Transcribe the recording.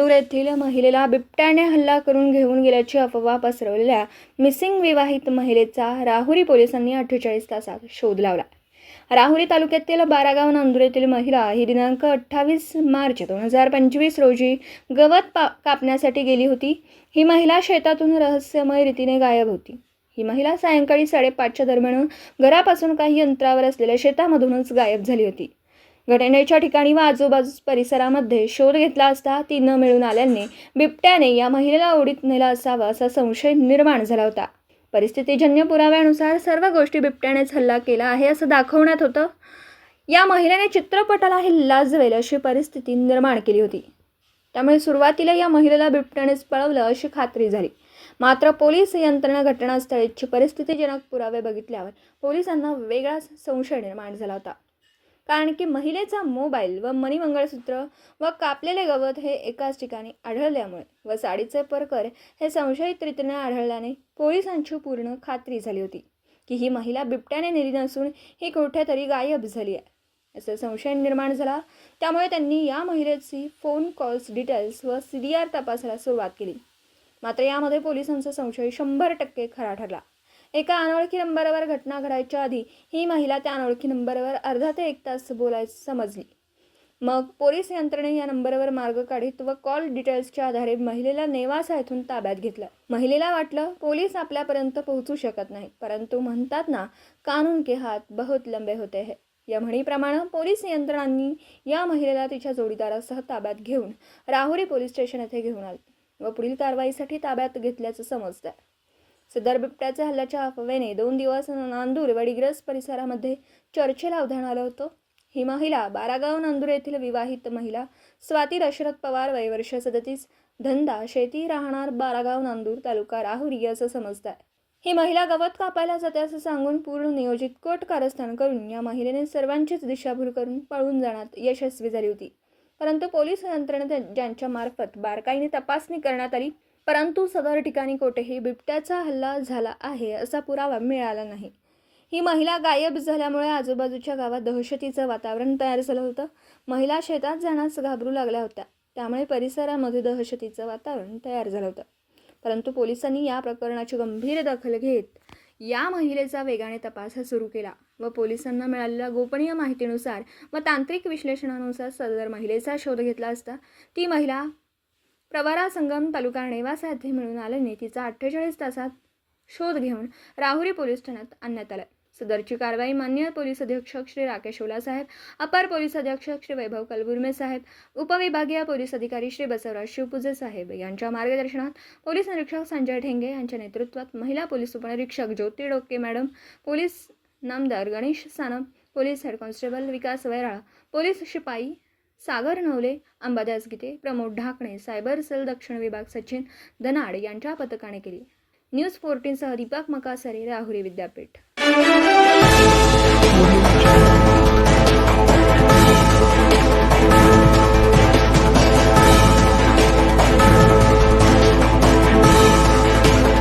येथील महिलेला बिबट्याने हल्ला करून घेऊन गेल्याची अफवा पसरवलेल्या मिसिंग विवाहित महिलेचा राहुरी पोलिसांनी अठ्ठेचाळीस तासात शोध लावला. राहुरी तालुक्यातील बारागाव नांदूर येथील महिला ही दिनांक अठ्ठावीस मार्च दोन हजार पंचवीस रोजी गवत पा कापण्यासाठी गेली होती. ही महिला शेतातून रहस्यमय रीतीने गायब होती. ही महिला सायंकाळी साडेपाचच्या दरम्यान घरापासून काही अंतरावर असलेल्या शेतामधूनच गायब झाली होती. घटनेच्या ठिकाणी व आजूबाजूस परिसरामध्ये शोध घेतला असता ती न मिळून आल्याने बिबट्याने या महिलेला ओढीत नेला असावा असा संशय निर्माण झाला होता. परिस्थितीजन्य पुराव्यानुसार सर्व गोष्टी बिबट्यानेच हल्ला केला आहे असं दाखवण्यात होतं. या महिलेने चित्रपटाला हे लाजवेल अशी परिस्थिती निर्माण केली होती. त्यामुळे सुरुवातीला या महिलेला बिबट्यानेच पळवलं अशी खात्री झाली. मात्र पोलीस यंत्रणा घटनास्थळीची परिस्थितीजनक पुरावे बघितल्यावर पोलिसांना वेगळाच संशय निर्माण झाला होता. कारण की महिलेचा मोबाईल व मणिमंगळसूत्र व कापलेले गवत हे एकाच ठिकाणी आढळल्यामुळे व साडीचे परकर हे संशयित रीतीने आढळल्याने पोलिसांची पूर्ण खात्री झाली होती की ही महिला बिबट्याने नेली नसून ही कुठेतरी गायब झाली आहे. असा संशय निर्माण झाला. त्यामुळे त्यांनी या महिलेची फोन कॉल्स डिटेल्स व सी डी आर तपासायला सुरुवात केली. मात्र यामध्ये पोलिसांचा संशय शंभर टक्के खरा ठरला. एका अनोळखी नंबरवर घटना घडायच्या आधी ही महिला त्या अनोळखी नंबरवर अर्धा ते एक तास बोलाय समजली. मग पोलीस यंत्रणे या नंबरवर मार्ग काढीत व कॉल डिटेल्सच्या आधारे महिलेला नेवासा येथून ताब्यात घेतलं. महिलेला वाटलं पोलीस आपल्यापर्यंत पोहोचू शकत नाही परंतु म्हणतात ना कानून के हात बहुत लंबे होते है. या म्हणीप्रमाणे पोलीस यंत्रणांनी या महिलेला तिच्या जोडीदारासह ताब्यात घेऊन राहुरी पोलीस स्टेशन येथे घेऊन आले व पुढील कारवाईसाठी ताब्यात घेतल्याचं समजतं. सदर बिबट्याच्या हल्ल्याच्या अफवेने दोन दिवस नांदूर व परिसरामध्ये चर्चेला उधाण आलं होतं. ही महिला बारागाव नांदूर येथील विवाहित महिला स्वाती दशरथ पवार वय वर्ष सदतीस धंदा शेती राहणार बारागाव नांदूर तालुका राहुरी असं समजत आहे ही महिला गवत कापायला जाते असं सांगून पूर्ण नियोजित कोट कारस्थान करून या महिलेने सर्वांचीच दिशाभूल करून पळून जाण्यात यशस्वी झाली होती. परंतु पोलीस यंत्रणेत ज्यांच्या मार्फत बारकाईने तपासणी करण्यात आली परंतु सदर ठिकाणी कोठेही बिबट्याचा हल्ला झाला आहे असा पुरावा मिळाला नाही. ही महिला गायब झाल्यामुळे आजूबाजूच्या गावात दहशतीचं वातावरण तयार झालं होतं. महिला शेतात जाण्यास घाबरू लागल्या होत्या. त्यामुळे परिसरामध्ये दहशतीचं वातावरण तयार झालं होतं. परंतु पोलिसांनी या प्रकरणाची गंभीर दखल घेत या महिलेचा वेगाने तपास सुरू केला व पोलिसांना मिळालेल्या गोपनीय माहितीनुसार व तांत्रिक विश्लेषणानुसार सदर महिलेचा शोध घेतला असता ती महिला प्रवारा संगम तालुका नेवासा येथे मिळून आल्याने तिचा अठ्ठेचाळीस तासात शोध घेऊन राहुरी पोलीस ठाण्यात आणण्यात आला. सदरची कारवाई मान्य पोलीस अधीक्षक श्री राकेश ओला साहेब अपर पोलीस अधीक्षक श्री वैभव कलबुर्मे साहेब उपविभागीय पोलीस अधिकारी श्री बसवराज शिवपूजे साहेब यांच्या मार्गदर्शनात पोलीस निरीक्षक संजय ठेंगे यांच्या नेतृत्वात महिला पोलीस उपनिरीक्षक ज्योती डोके मॅडम पोलीस नामदार Ganesh Sanap police head constable Vikas Vairala police शिपाई सागर नवले अंबादास गीते प्रमोद ढाकणे सायबर सेल दक्षिण विभाग सचिन दनाड यांच्या पथकाने केली. न्यूज फोर्टीनसह दीपक मकासरे राहुरी विद्यापीठ.